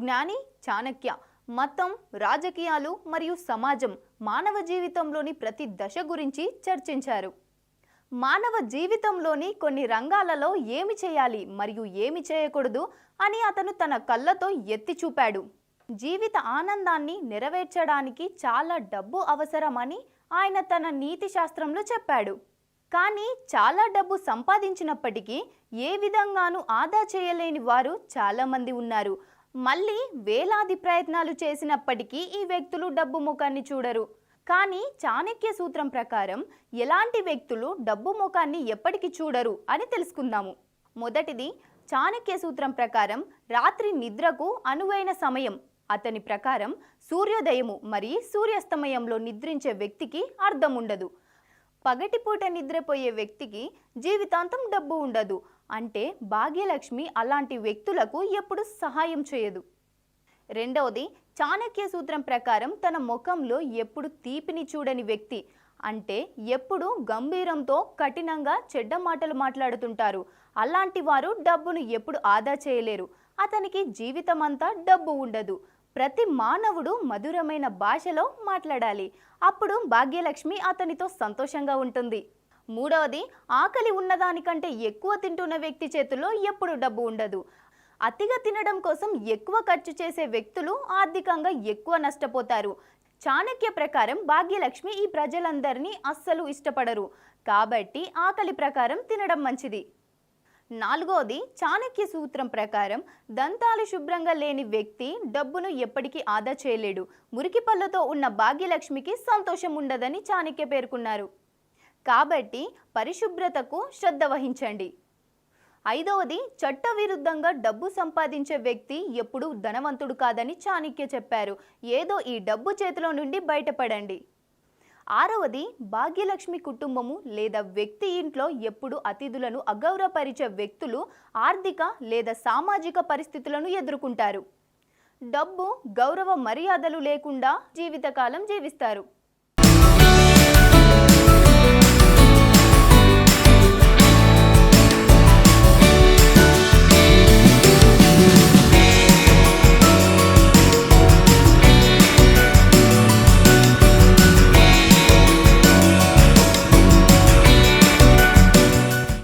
జ్ఞాని చాణక్య. మతం రాజకీయాలు మరియు సమాజం మానవ జీవితంలోని ప్రతి దశ గురించి చర్చించారు. మానవ జీవితంలోని కొన్ని రంగాలలో ఏమి చేయాలి మరియు ఏమి చేయకూడదు అని అతను తన కళ్ళతో ఎత్తి చూపాడు. జీవిత ఆనందాన్ని నెరవేర్చడానికి చాలా డబ్బు అవసరమని ఆయన తన నీతి శాస్త్రంలో చెప్పాడు. కానీ చాలా డబ్బు సంపాదించినప్పటికీ ఏ విధంగానూ ఆదా చేయలేని వారు చాలామంది ఉన్నారు. మళ్ళీ వేలాది ప్రయత్నాలు చేసినప్పటికీ ఈ వ్యక్తులు డబ్బు ముఖాన్ని చూడరు. కానీ చాణక్య సూత్రం ప్రకారం ఎలాంటి వ్యక్తులు డబ్బు ముఖాన్ని ఎప్పటికీ చూడరు అని తెలుసుకుందాము. మొదటిది చాణక్య సూత్రం ప్రకారం రాత్రి నిద్రకు అనువైన సమయం. అతని ప్రకారం సూర్యోదయము మరియు సూర్యాస్తమయంలో నిద్రించే వ్యక్తికి అర్థం ఉండదు పగటిపూట నిద్రపోయే వ్యక్తికి జీవితాంతం డబ్బు ఉండదు. అంటే భాగ్యలక్ష్మి అలాంటి వ్యక్తులకు ఎప్పుడు సహాయం చేయదు. రెండవది చాణక్య సూత్రం ప్రకారం తన ముఖంలో ఎప్పుడు తీపిని చూడని వ్యక్తి. అంటే ఎప్పుడు గంభీరంతో కఠినంగా చెడ్డ మాటలు మాట్లాడుతుంటారు. అలాంటి వారు డబ్బును ఎప్పుడు ఆదా చేయలేరు. అతనికి జీవితమంతా డబ్బు ఉండదు. ప్రతి మానవుడు మధురమైన భాషలో మాట్లాడాలి. అప్పుడు భాగ్యలక్ష్మి అతనితో సంతోషంగా ఉంటుంది. మూడవది ఆకలి ఉన్నదానికంటే ఎక్కువ తింటున్న వ్యక్తి చేతిలో ఎప్పుడు డబ్బు ఉండదు. అతిగా తినడం కోసం ఎక్కువ ఖర్చు చేసే వ్యక్తులు ఆర్థికంగా ఎక్కువ నష్టపోతారు. చాణక్య ప్రకారం భాగ్యలక్ష్మి ఈ ప్రజలందరినీ అస్సలు ఇష్టపడరు. కాబట్టి ఆకలి ప్రకారం తినడం మంచిది. నాలుగోది చాణక్య సూత్రం ప్రకారం దంతాలు శుభ్రంగా లేని వ్యక్తి డబ్బును ఎప్పటికీ ఆదా చేయలేడు. మురికి పళ్ళతో ఉన్న భాగ్యలక్ష్మికి సంతోషం ఉండదని చాణక్య పేర్కొన్నారు. కాబట్టి పరిశుభ్రతకు శ్రద్ధ వహించండి. ఐదవది చట్టవిరుద్ధంగా డబ్బు సంపాదించే వ్యక్తి ఎప్పుడూ ధనవంతుడు కాదని చాణక్య చెప్పారు. ఏదో ఈ డబ్బు చేతిలో నుండి బయటపడండి. ఆరవది భాగ్యలక్ష్మి కుటుంబము లేదా వ్యక్తి ఇంట్లో ఎప్పుడు అతిథులను అగౌరవపరిచే వ్యక్తులు ఆర్థిక లేదా సామాజిక పరిస్థితులను ఎదుర్కొంటారు. డబ్బు గౌరవ మర్యాదలు లేకుండా జీవితకాలం జీవిస్తారు.